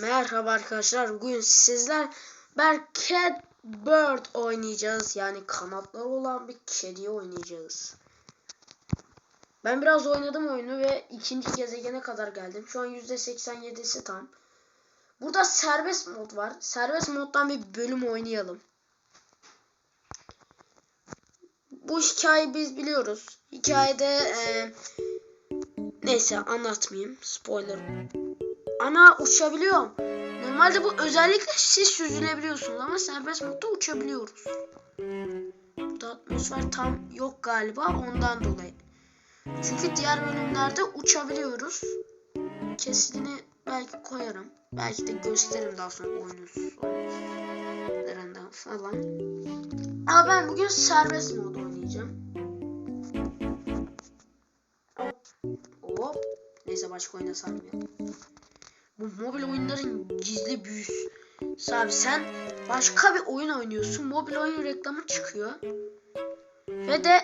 Merhaba arkadaşlar. Bugün sizler Cat Bird oynayacağız. Yani kanatları olan bir kediyi oynayacağız. Ben biraz oynadım oyunu ve ikinci gezegene kadar geldim. Şu an %87'si tam. Burada serbest mod var. Serbest moddan bir bölüm oynayalım. Bu hikayeyi biz biliyoruz. Hikayede e, neyse anlatmayayım. Spoiler Ana uçabiliyorum. Normalde bu özellikle siz süzülebiliyorsunuz ama serbest modda uçabiliyoruz. Burada atmosfer tam yok galiba ondan dolayı. Çünkü diğer bölümlerde uçabiliyoruz. Kesitini belki koyarım. Belki de gösteririm daha sonra oyunun sonlarından falan. Ama ben bugün serbest mod oynayacağım. Hop. Neyse başka oyuna sarmayalım. Bu mobil oyunların gizli büyüsü. Abi sen başka bir oyun oynuyorsun. Mobil oyun reklamı çıkıyor. Ve de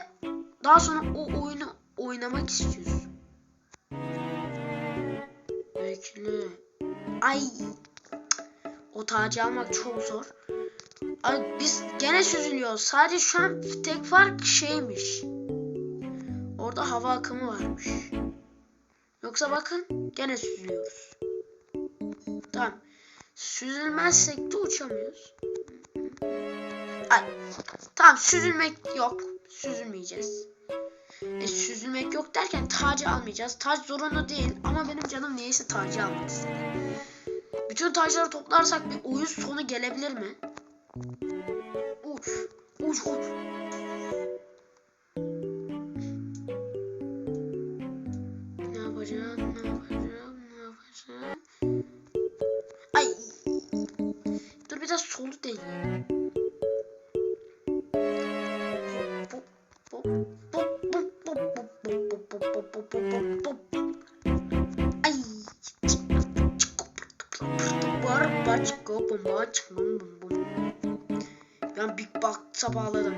daha sonra o oyunu oynamak istiyorsun. Bekle. Ay. O tacı almak çok zor. Ay, biz gene süzülüyoruz. Sadece şu an tek fark şeymiş. Orada hava akımı varmış. Yoksa bakın gene süzülüyoruz. Tamam. Süzülmezsek de uçamıyoruz. Ay. Tamam süzülmek yok. Süzülmeyeceğiz. E, süzülmek yok derken tacı almayacağız. Tac zorunlu değil ama benim canım niyeyse tacı almak istedi. Bütün tacları toplarsak bir oyun sonu gelebilir mi? Uç. Uç uç. Ne yapacağım? Ne yapacağım? Ne yapacağım? Bum bum. Ben Big Box'a bağladım.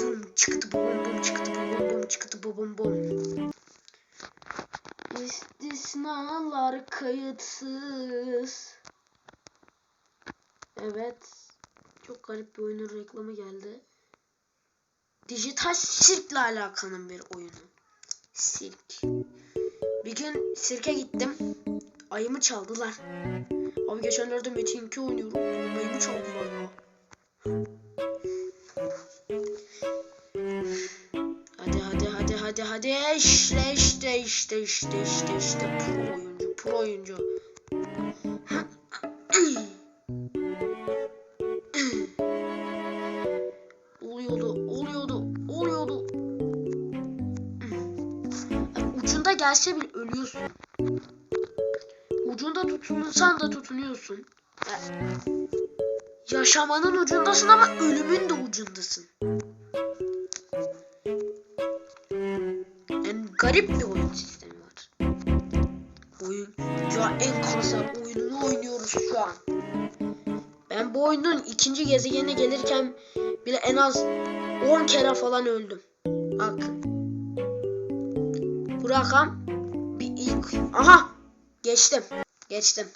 Bum çıktı bum bum çıktı bum bum çıktı bum bum. İstisnalar kayıtsız. Evet. Çok garip bir oyunun reklamı geldi. Dijital sirkle alakalı bir oyunu. Sirk. Bir gün sirke gittim. Ayımı çaldılar. Abi geçenlerde Metin 2 oynuyorum. Ayımı çaldılar ya. Hadi hadi hadi hadi hadi işte işte işte işte işte işte pro oyuncu pro oyuncu. Gelse bile ölüyorsun. Ucunda tutunursan da tutunuyorsun. Yaşamanın ucundasın ama ölümün de ucundasın. Yani garip bir oyun sistemi var. Oyun ya en kanser oyununu oynuyoruz şu an. Ben bu oyunun ikinci gezegenine gelirken bile en az 10 kere falan öldüm. Bak. Bu rakam bir ilk. Aha! Geçtim. Geçtim.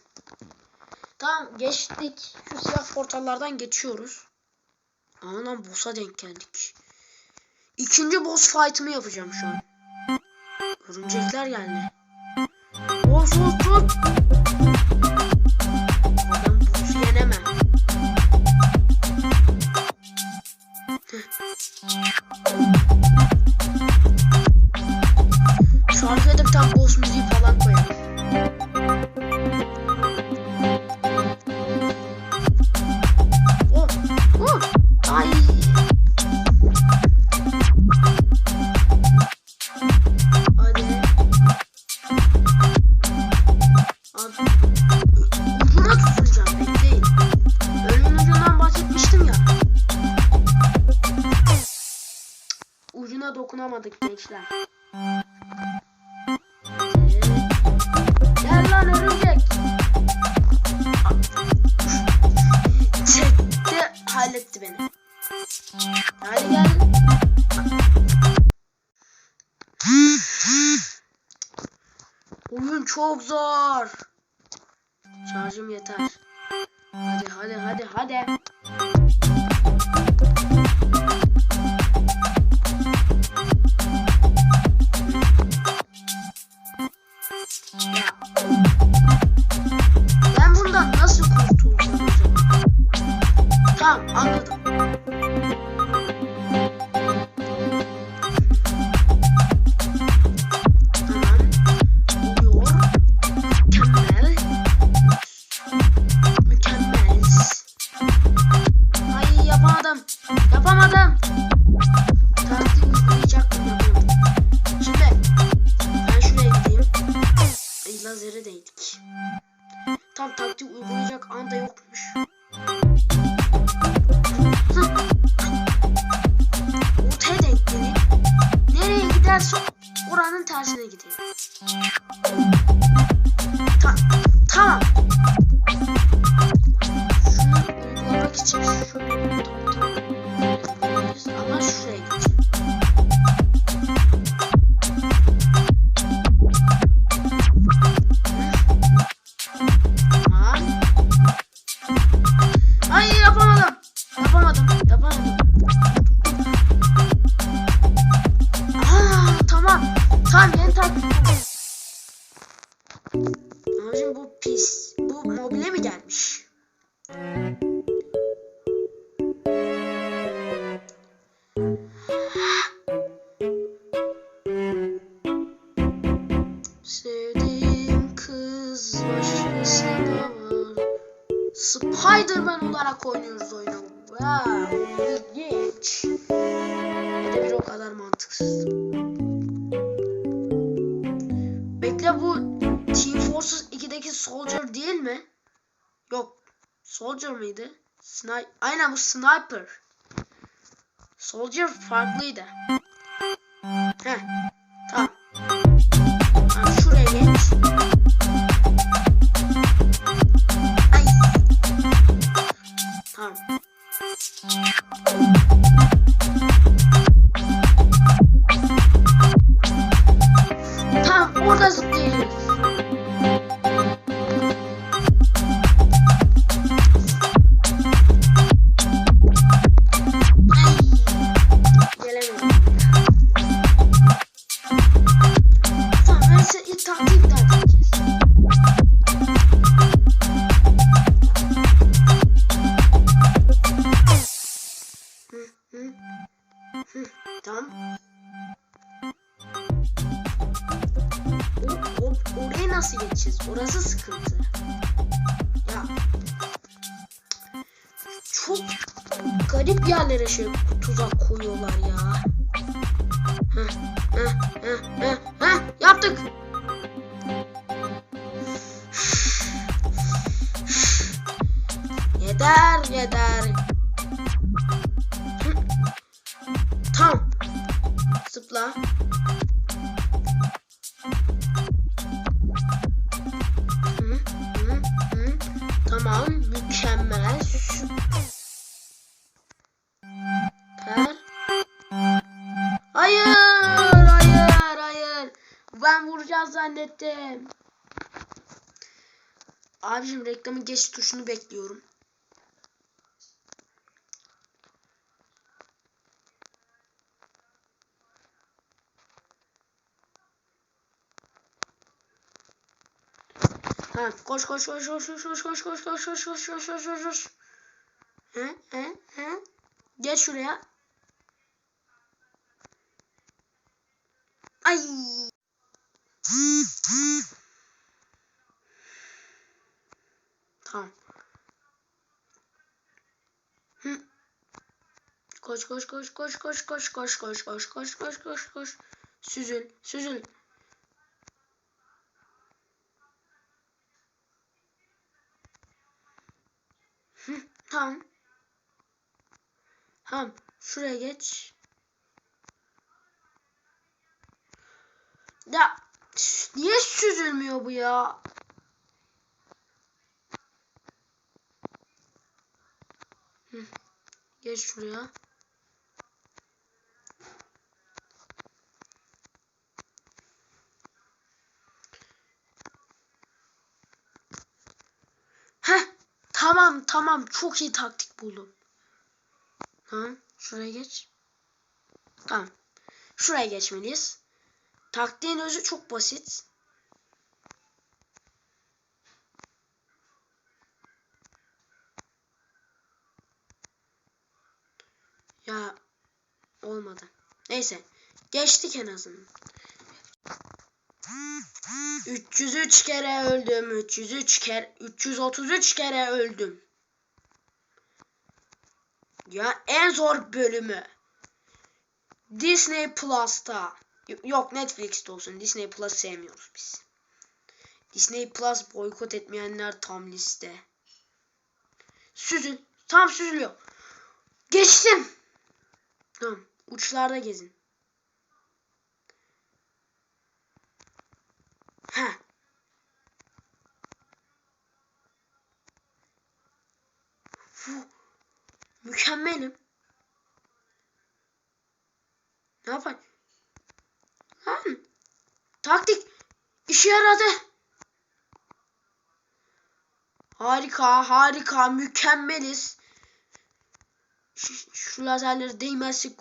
Tamam geçtik. Şu siyah portallardan geçiyoruz. Aman boss'a denk geldik. İkinci boss fight'ımı yapacağım şu an. Örümcekler geldi. Boss boss boss. Ben boss'u yenemem. Tane boss müziği falan koyalım. Oh, oh, ucuna tutunacağım bekleyin. Ölümün ucundan bahsetmiştim ya. Ucuna dokunamadık gençler. Çok zor. Şarjım yeter. Hadi hadi hadi hadi. Olarak oynuyoruz oyunu. Wow, ilginç. Da bir o kadar mantıksız. Bekle bu Team Fortress 2'deki Soldier değil mi? Yok. Soldier mıydı? Sni Aynen bu Sniper. Soldier farklıydı. Heh. Çok garip yerlere şey tuzak koyuyorlar ya. Heh, heh, heh, heh, heh, yaptık. Yeter yeter. Zannettim. Abicim reklamın geç tuşunu bekliyorum. Ha, koş koş koş koş koş koş koş koş koş koş koş koş koş koş koş. He he he. Geç şuraya. Ay. Tamam. Hı. Koş koş koş koş koş koş koş koş koş koş koş koş koş. Süzül süzül. Tamam. Tamam. Şuraya geç. Ya niye süzülmüyor bu ya? Geç şuraya. Tamam tamam çok iyi taktik buldum. Tamam şuraya geç. Tamam. Şuraya geçmeliyiz. Taktiğin özü çok basit. Ya olmadı. Neyse. Geçtik en azından. 303 kere öldüm. 303 kere 333 kere öldüm. Ya en zor bölümü. Disney Plus'ta. Yok Netflix'te olsun. Disney Plus sevmiyoruz biz. Disney Plus boykot etmeyenler tam liste. Süzül. Tam süzülüyor. Geçtim. Tamam. Uçlarda gezin. Heh. Fuh. Mükemmelim. Ne yapayım? Lan. Taktik işe yaradı. Harika, harika, mükemmeliz. Şu, şu lazerlere değmezsek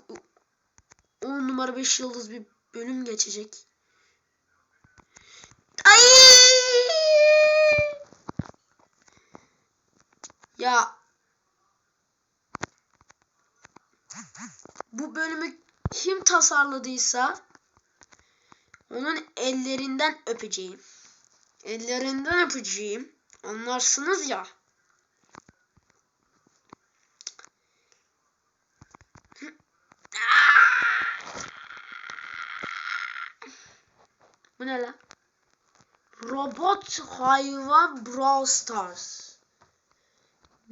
10 numara 5 yıldız bir bölüm geçecek. Ay! Ya bölümü kim tasarladıysa onun ellerinden öpeceğim. Ellerinden öpeceğim. Anlarsınız ya. Bu ne lan? Robot hayvan Brawl Stars.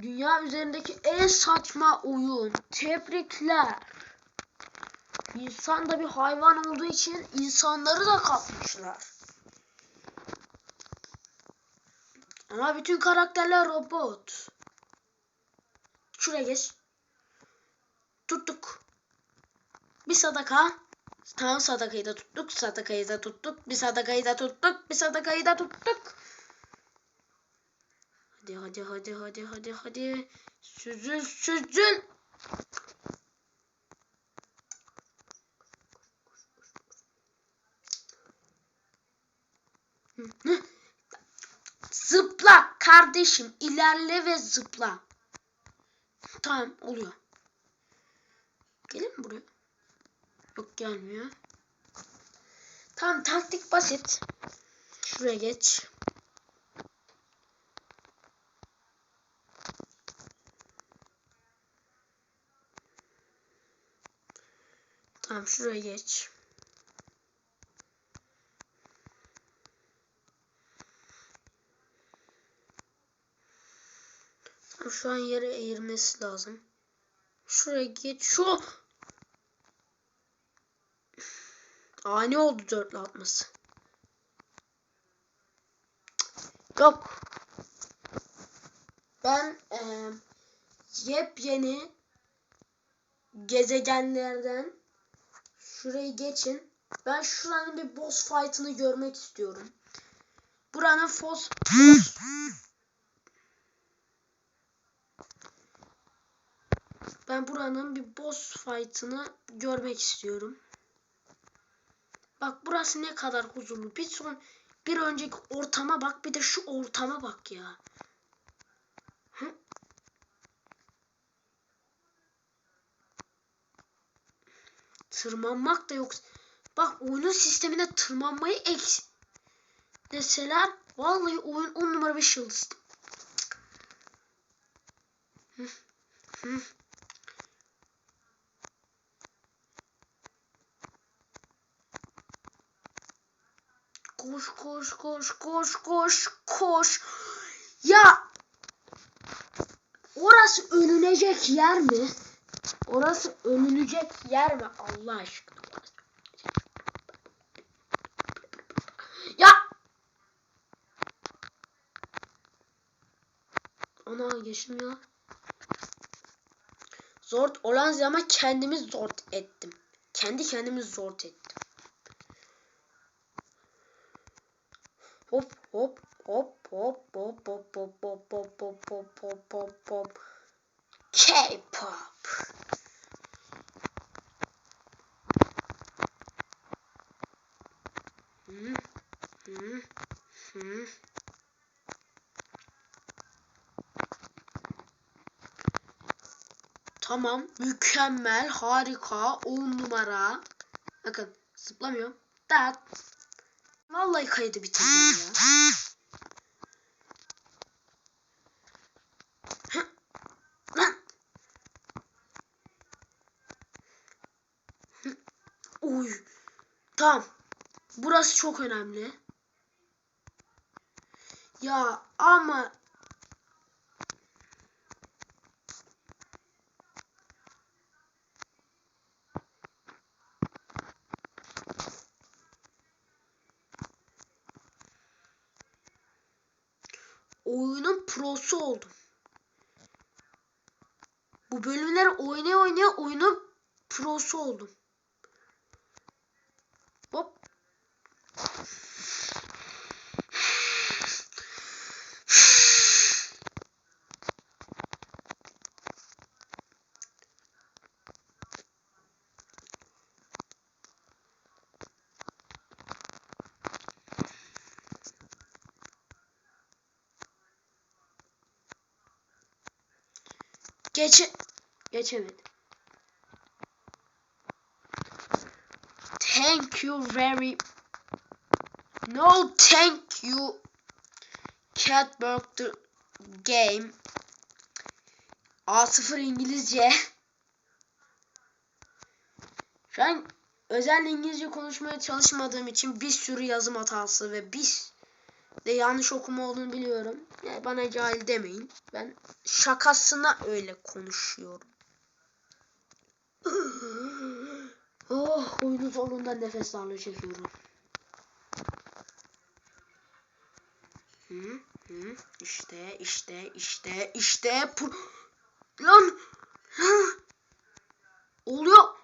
Dünya üzerindeki en saçma oyun. Tebrikler. İnsan da bir hayvan olduğu için insanları da kapmışlar. Ama bütün karakterler robot. Şuraya geç. Tuttuk. Bir sadaka. Tamam sadakayı da tuttuk. Sadakayı da tuttuk. Bir sadakayı da tuttuk. Bir sadakayı da tuttuk. Hadi hadi hadi hadi hadi hadi. Süzül süzül. Zıpla kardeşim. ilerle ve zıpla. Tamam oluyor. Gelin mi buraya? Yok gelmiyor. Tamam taktik basit. Şuraya geç. Tamam şuraya geç. Şu an yere eğirmesi lazım. Şuraya geç. Şu Ani oldu dörtlü atması. Yok. Ben e, yepyeni gezegenlerden şurayı geçin. Ben şuranın bir boss fight'ını görmek istiyorum. Buranın fos, boss Ben buranın bir boss fight'ını görmek istiyorum. Bak burası ne kadar huzurlu. Bir son bir önceki ortama bak bir de şu ortama bak ya. Tırmanmak da yok. Bak oyunun sistemine tırmanmayı eks deseler vallahi oyun 10 numara 5 yıldız. Koş koş koş koş koş koş. Ya orası ölünecek yer mi? Orası ölünecek yer mi Allah aşkına? Ya Ana geçmiyor. Zor olan zaman kendimi zor ettim. Kendi kendimi zor ettim. Hop hop hop Pop pop pop pop pop pop pop pop pop pop pop. K-pop. Hı, hı, hı. Tamam, mükemmel, harika, on numara. Bakın, zıplamıyorum. Dat. Vallahi kaydı bitireceğim ya. Oy. Tamam. Burası çok önemli. Ya ama oyunun prosu oldum. Bu bölümler oynaya oynaya oyunun prosu oldum. Hop. Geçe geçemedim. Thank you very No thank you. Cat the game. A0 İngilizce. Şu an özel İngilizce konuşmaya çalışmadığım için bir sürü yazım hatası ve bir de yanlış okuma olduğunu biliyorum. Yani bana cahil demeyin. Ben şakasına öyle konuşuyorum. oh oyunun sonunda nefes darlığı çekiyorum. Hı, hı, işte işte işte işte lan oluyor.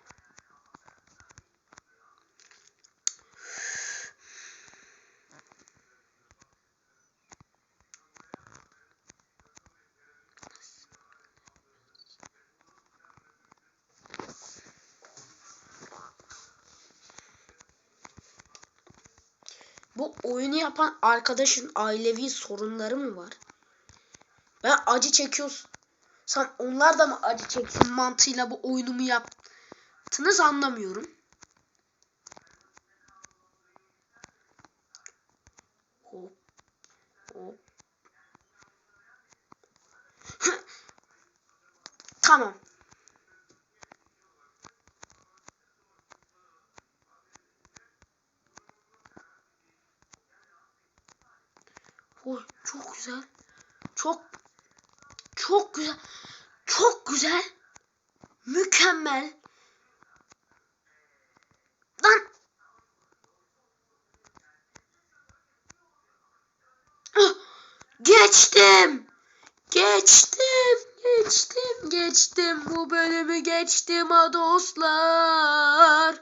Bu oyunu yapan arkadaşın ailevi sorunları mı var? Ben acı çekiyorsam onlar da mı acı çeksin mantığıyla bu oyunumu yaptınız anlamıyorum. Hop hop. tamam. Oy çok güzel. Çok çok güzel. Çok güzel. Mükemmel. Lan. Ah, Geçtim. Geçtim. Geçtim. Geçtim. Bu bölümü geçtim ha dostlar.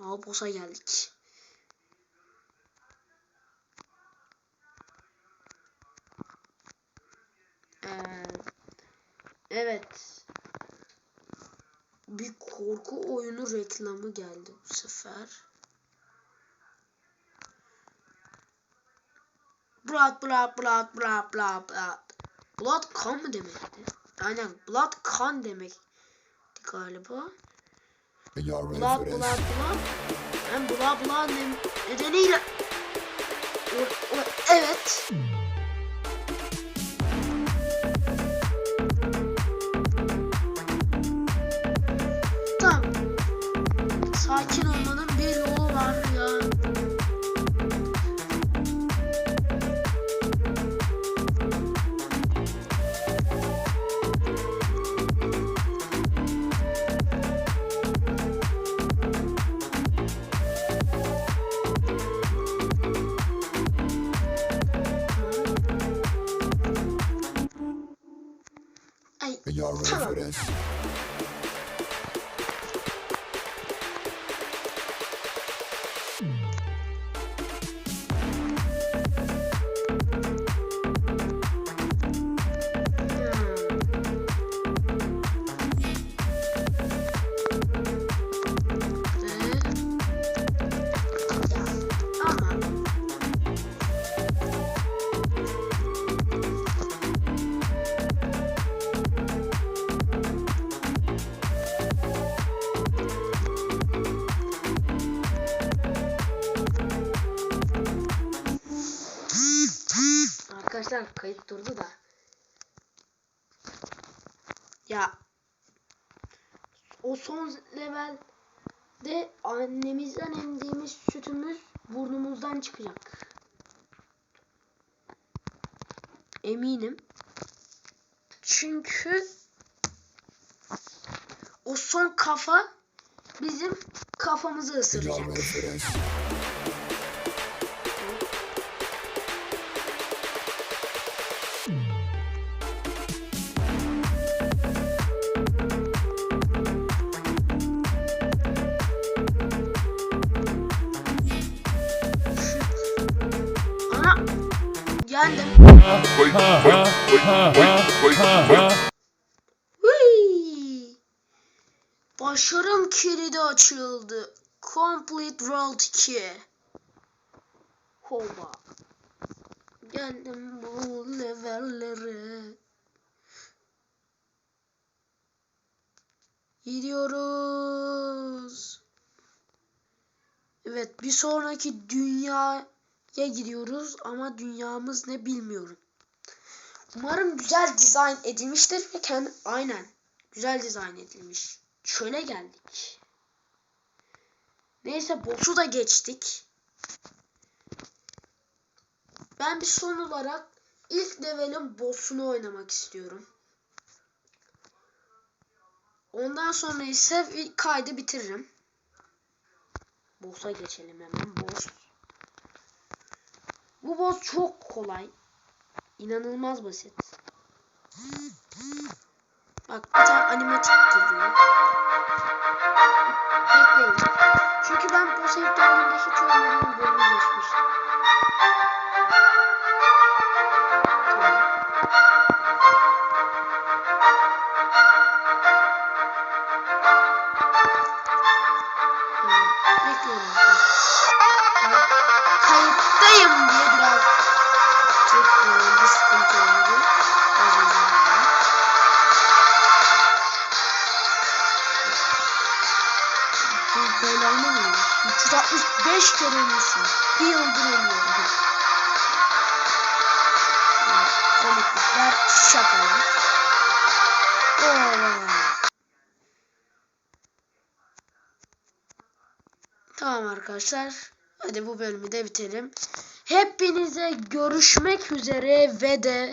Aa boss'a geldik. Evet. Bir korku oyunu reklamı geldi bu sefer. Blood, blood, blood, blood, blood, blood. Blood kan mı demekti? Aynen blood kan demekti galiba. Blood, blood, blood. Ben blood, blood ne- nedeniyle... Evet. Ready for this? Arkadaşlar kayıt durdu da. Ya o son levelde annemizden emdiğimiz sütümüz burnumuzdan çıkacak. Eminim. Çünkü o son kafa bizim kafamızı ısıracak. Ana yendim. Başarım kilidi açıldı. Complete World 2. Hoba. Geldim bu levellere. Gidiyoruz. Evet bir sonraki dünyaya gidiyoruz ama dünyamız ne bilmiyorum. Umarım güzel dizayn edilmiştir ve aynen güzel dizayn edilmiş. Çöle geldik. Neyse boss'u da geçtik. Ben bir son olarak ilk level'in boss'unu oynamak istiyorum. Ondan sonra ise kaydı bitiririm. Boss'a geçelim hemen. Boss. Bu boss çok kolay. İnanılmaz basit. Bak bir tane animatik geliyor. Bekleyin. Çünkü ben bu sektöründe hiç olmadığım bölümü geçmiştim. Tamam. Bekleyin kayıttayım Bu böyle olmaz mı? 365 kere ölmüşsün. Bir yıldır ölüyorum. Evet, Komiklikler, şakalar. Oo. Tamam arkadaşlar. Hadi bu bölümü de bitelim. Hepinize görüşmek üzere ve de